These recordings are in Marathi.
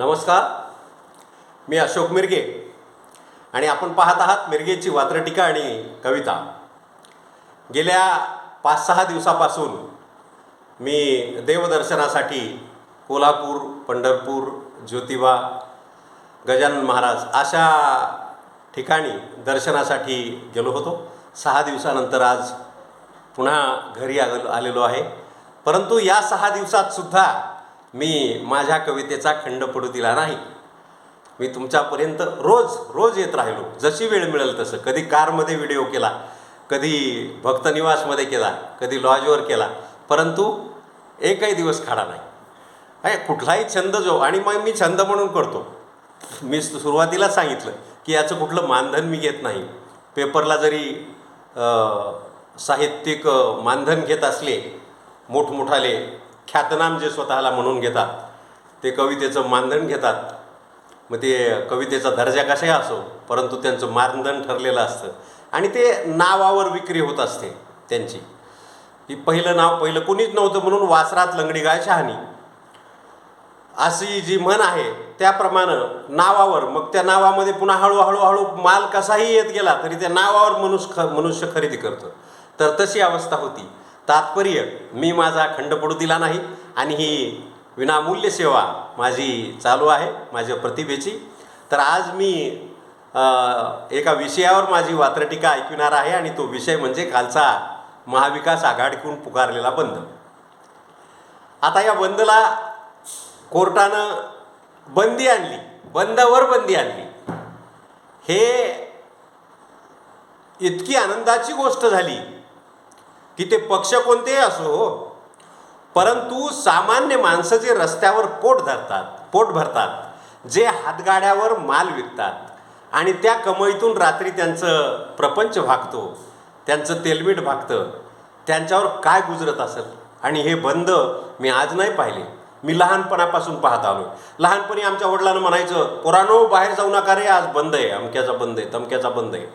नमस्कार. मी अशोक मिरगे आणि आपण पाहत आहात मिरगेची वात्रटिका आणि कविता. गेल्या पाच सहा दिवसापासून मी देवदर्शनासाठी कोल्हापूर पंढरपूर ज्योतिबा गजानन महाराज अशा ठिकाणी दर्शनासाठी गेलो होतो. सहा दिवसानंतर आज पुन्हा घरी आलेलो आहे. परंतु या सहा दिवसात सुद्धा मी माझ्या कवितेचा खंड पडू दिला नाही. मी तुमच्यापर्यंत रोज रोज येत राहिलो. जशी वेळ मिळेल तसं. कधी कारमध्ये व्हिडिओ केला कधी भक्तनिवासमध्ये केला कधी लॉजवर केला. परंतु एकही दिवस खाडा नाही. आहे कुठलाही छंद जो आणि मग मी छंद म्हणून करतो. मी सुरुवातीला सांगितलं की याचं कुठलं मानधन मी घेत नाही. पेपरला जरी साहित्यिक मानधन घेत असले मोठमोठाले ख्यातनाम जे स्वतःला म्हणून घेतात ते कवितेचं मानधन घेतात. मग ते कवितेचा दर्जा कसाही असो परंतु त्यांचं मानधन ठरलेलं असतं. आणि ते नावावर विक्री होत असते त्यांची. ही पहिलं नाव पहिलं कुणीच नव्हतं म्हणून वासरात लंगडी गाय शहाणी. अशी जी म्हण आहे त्याप्रमाणे नावावर मग त्या नावामध्ये पुन्हा हळूहळू हळू माल कसाही येत गेला तरी त्या नावावर मनुष्य ख मनुष्य खरेदी करतं. तर तशी अवस्था होती. तात्पर्य मी माझा खंड पडू दिला नाही आणि ही विनामूल्य सेवा माझी चालू आहे माझ्या प्रतिभेची. तर आज मी एका विषयावर माझी वात्रटिका ऐकविणार आहे आणि तो विषय म्हणजे कालचा महाविकास आघाडीकडून पुकारलेला बंद. आता या बंदला कोर्टानं बंदी आणली बंदावर बंदी आणली. हे इतकी आनंदाची गोष्ट झाली. की ते पक्ष कोणतेही असो परंतु सामान्य माणसं जे रस्त्यावर पोट धरतात पोट भरतात जे हातगाड्यावर माल विकतात आणि त्या कमाईतून रात्री त्यांचं प्रपंच भागतो त्यांचं तेलमीठ भागतं त्यांच्यावर काय गुजरत असेल? आणि हे बंद मी आज नाही पाहिले. मी लहानपणापासून पाहत आलो लहानपणी आमच्या वडिलांना म्हणायचं पोरानो बाहेर जाऊ नका रे आज बंद आहे अमक्याचा बंद आहे तमक्याचा बंद आहे.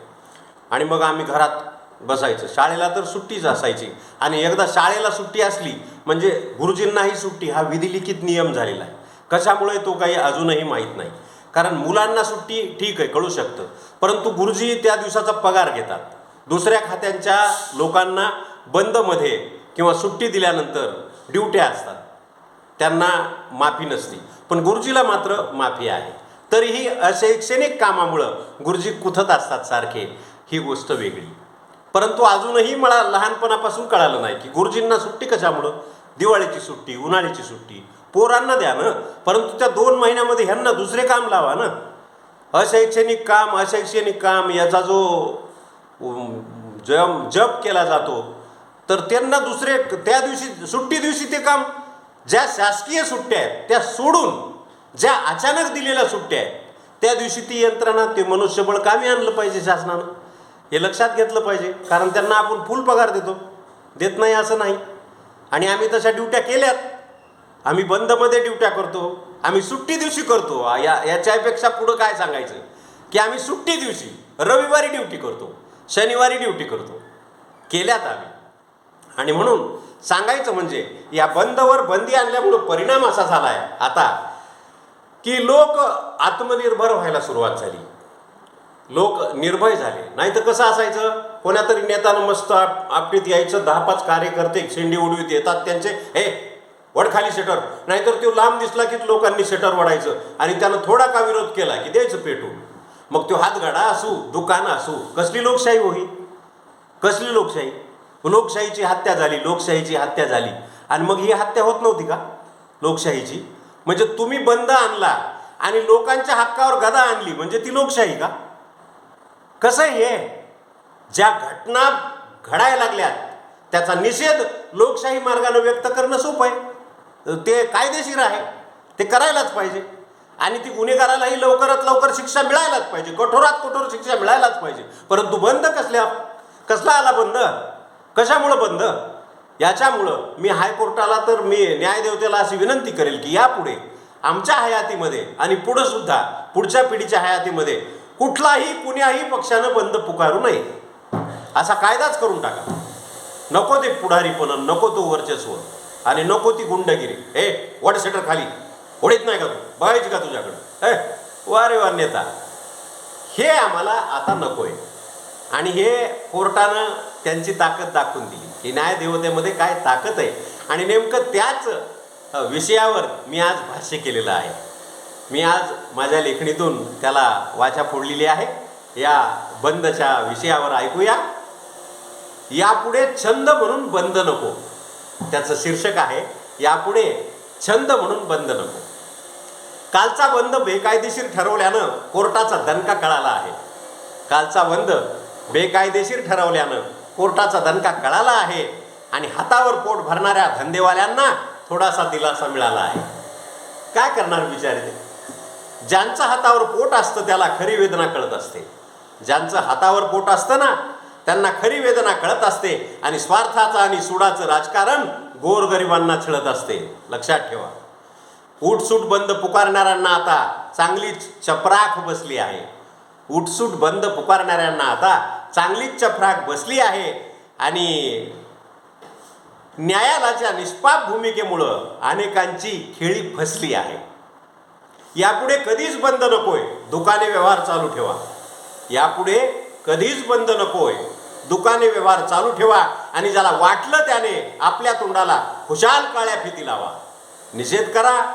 आणि मग आम्ही घरात बसायचं. शाळेला तर सुट्टीच असायची. आणि एकदा शाळेला सुट्टी असली म्हणजे गुरुजींनाही सुट्टी हा विधिलिखित नियम झालेला आहे. कशामुळे तो काही अजूनही माहीत नाही. कारण मुलांना सुट्टी ठीक आहे कळू शकतं. परंतु गुरुजी त्या दिवसाचा पगार घेतात. दुसऱ्या खात्यांच्या लोकांना बंदमध्ये किंवा सुट्टी दिल्यानंतर ड्युट्या असतात. त्यांना माफी नसती. पण गुरुजीला मात्र माफी आहे. तरीही अशैक्षणिक कामामुळं गुरुजी कुथत असतात सारखे. ही गोष्ट वेगळी. परंतु अजूनही मला लहानपणापासून कळालं नाही की गुरुजींना सुट्टी कशामुळं? दिवाळीची सुट्टी उन्हाळ्याची सुट्टी. पोरांना द्या ना. परंतु त्या दोन महिन्यामध्ये ह्यांना दुसरे काम लावा ना. अशैक्षणिक काम अशैक्षणिक काम याचा जो जम जप केला जातो तर त्यांना दुसरे त्या दिवशी सुट्टी दिवशी ते काम ज्या शासकीय सुट्ट्या आहेत त्या सोडून ज्या अचानक दिलेल्या सुट्ट्या आहेत त्या दिवशी ती यंत्रणा ते मनुष्यबळ कामी आणलं पाहिजे शासनानं. हे लक्षात घेतलं पाहिजे. कारण त्यांना आपण फुल पगार देतो. देत नाही असं नाही. आणि आम्ही तशा ड्युट्या केल्यात. आम्ही बंदमध्ये ड्युट्या करतो. आम्ही सुट्टी दिवशी करतो. या याच्यापेक्षा पुढं काय सांगायचं? की आम्ही सुट्टी दिवशी रविवारी ड्युटी करतो. शनिवारी ड्युटी करतो. केल्यात आम्ही. आणि म्हणून सांगायचं म्हणजे या बंदवर बंदी आणल्यामुळं परिणाम असा झाला आहे आता की लोक आत्मनिर्भर व्हायला सुरुवात झाली. लोक निर्भय झाले. नाही तर कसं असायचं? कोणा तरी नेत्यानं मस्त आप आपटीत यायचं दहा पाच कार्यकर्ते शेंडी उडवीत येतात त्यांचे हे वड खाली शटर नाहीतर तो लांब दिसला की लोकांनी शटर वडायचं आणि त्यानं थोडा का विरोध केला की द्यायचं पेटून. मग तो हातगाडा असू दुकान असू कसली लोकशाही होई कसली लोकशाही? लोकशाहीची हत्या झाली लोकशाहीची हत्या झाली. आणि मग ही हत्या होत नव्हती का? लोकशाहीची. म्हणजे तुम्ही बंद आणला आणि लोकांच्या हक्कावर गदा आणली. म्हणजे ती लोकशाही का? कसं आहे हे? ज्या घटना घडायला लागल्यात त्याचा निषेध लोकशाही मार्गाने व्यक्त करणं सोपं आहे. ते कायदेशीर आहे. ते करायलाच पाहिजे. आणि ती गुन्हेगारालाही लवकरात लवकर शिक्षा मिळायलाच पाहिजे. कठोरात कठोर शिक्षा मिळायलाच पाहिजे. परंतु बंद कसल्या कसला आला बंद? कशामुळं बंद? याच्यामुळं मी हायकोर्टाला तर मी न्यायदेवतेला अशी विनंती करेल की यापुढे आमच्या हयातीमध्ये आणि पुढं सुद्धा पुढच्या पिढीच्या हयातीमध्ये कुठलाही कुण्याही पक्षानं बंद पुकारू नये. असा कायदाच करून टाका. नको ते पुढारीपणा नको तो वर्चस्व. आणि नको ती गुंडगिरी. ए वॉट शटर खाली. ओढीत नाही का तू? बघायची का तुझ्याकडं? ए वा रे वा नेता हे आम्हाला आता नको आहे आणि हे कोर्टानं त्यांची ताकद दाखवून दिली. की न्यायदेवतेमध्ये काय ताकद आहे? आणि नेमकं त्याच विषयावर मी आज भाष्य केलेलं आहे. मी आज माझ्या लेखणीतून त्याला वाचा फोडलेली आहे. या बंदच्या विषयावर ऐकूया. यापुढे छंद म्हणून बंद नको. त्याचं शीर्षक आहे यापुढे छंद म्हणून बंद नको. कालचा बंद बेकायदेशीर ठरवल्यानं कोर्टाचा दणका कळाला आहे. कालचा बंद बेकायदेशीर ठरवल्यानं कोर्टाचा दणका कळाला आहे आणि हातावर पोट भरणाऱ्या धंदेवाल्यांना थोडासा दिलासा मिळाला आहे. काय करणार बिचारे ते ज्यांचं हातावर पोट असतं त्याला खरी वेदना कळत असते. ज्यांचं हातावर पोट असतं ना त्यांना खरी वेदना कळत असते आणि स्वार्थाचं आणि सुडाचं राजकारण गोरगरिबांना छळत असते. लक्षात ठेवा. उठसूट बंद पुकारणाऱ्यांना आता चांगलीच चपराक बसली आहे. उठसूट बंद पुकारणाऱ्यांना आता चांगलीच चपराक बसली आहे आणि न्यायालयाच्या निष्पाप भूमिकेमुळं अनेकांची खेळी फसली आहे. यापुढे कधीच बंद नकोय. दुकाने व्यवहार चालू ठेवा. यापुढे कधीच बंद नकोय. दुकाने व्यवहार चालू ठेवा आणि ज्याला वाटलं त्याने आपल्या तोंडाला खुशाल काळ्या फिती लावा. निषेध करा.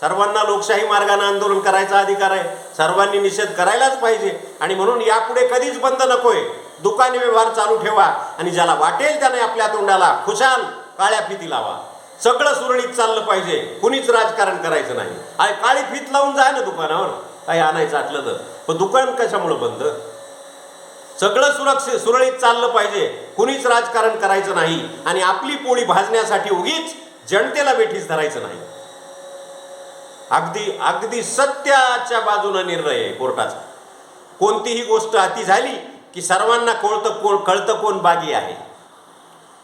सर्वांना लोकशाही मार्गाने आंदोलन करायचा अधिकार आहे. सर्वांनी निषेध करायलाच पाहिजे. आणि म्हणून यापुढे कधीच बंद नकोय. दुकाने व्यवहार चालू ठेवा आणि ज्याला वाटेल त्याने आपल्या तोंडाला खुशाल काळ्या फिती लावा. सगळं सुरळीत चाललं पाहिजे. कुणीच राजकारण करायचं नाही. आणि काळी फीत लावून जाय ना दुकानावर. काही आणायचं आटलं तर. पण दुकान कशामुळं बंद? सगळं सुरक्षित सुरळीत चाललं पाहिजे. कुणीच राजकारण करायचं नाही. आणि आपली पोळी भाजण्यासाठी उगीच जनतेला बेठीस धरायचं नाही. अगदी अगदी सत्याच्या बाजूनं निर्णय आहे कोर्टाचा. कोणतीही गोष्ट अति झाली की सर्वांना कळतं कोण कळतं कोण बागी आहे.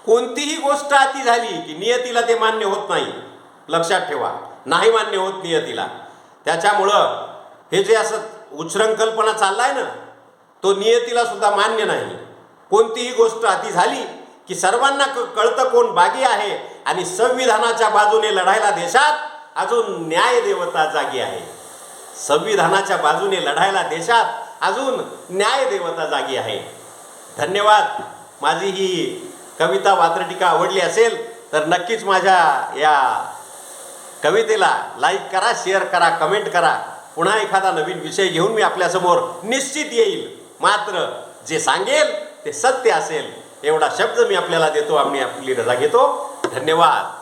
कोणतीही गोष्ट अति झाली की नियतीला ते मान्य होत नाही. लक्षात ठेवा नाही मान्य होत नियतीला. त्याच्यामुळं हे जे असं उच्छृंखलपणा चाललाय ना तो नियतीला सुद्धा मान्य नाही. कोणतीही गोष्ट अति झाली की सर्वांना क- कळतं कोण बागी आहे आणि संविधानाच्या बाजूने लढायला देशात अजून न्यायदेवता जागी आहे. संविधानाच्या बाजूने लढायला देशात अजून न्यायदेवता जागी आहे. धन्यवाद. माझी ही कविता वात्रटिका आवडली असेल तर नक्कीच माझ्या या कवितेला लाईक करा शेअर करा कमेंट करा. पुन्हा एखादा नवीन विषय घेऊन मी आपल्यासमोर निश्चित येईल. मात्र जे सांगेल ते सत्य असेल एवढा शब्द मी आपल्याला देतो आम्ही आपली रजा घेतो. धन्यवाद.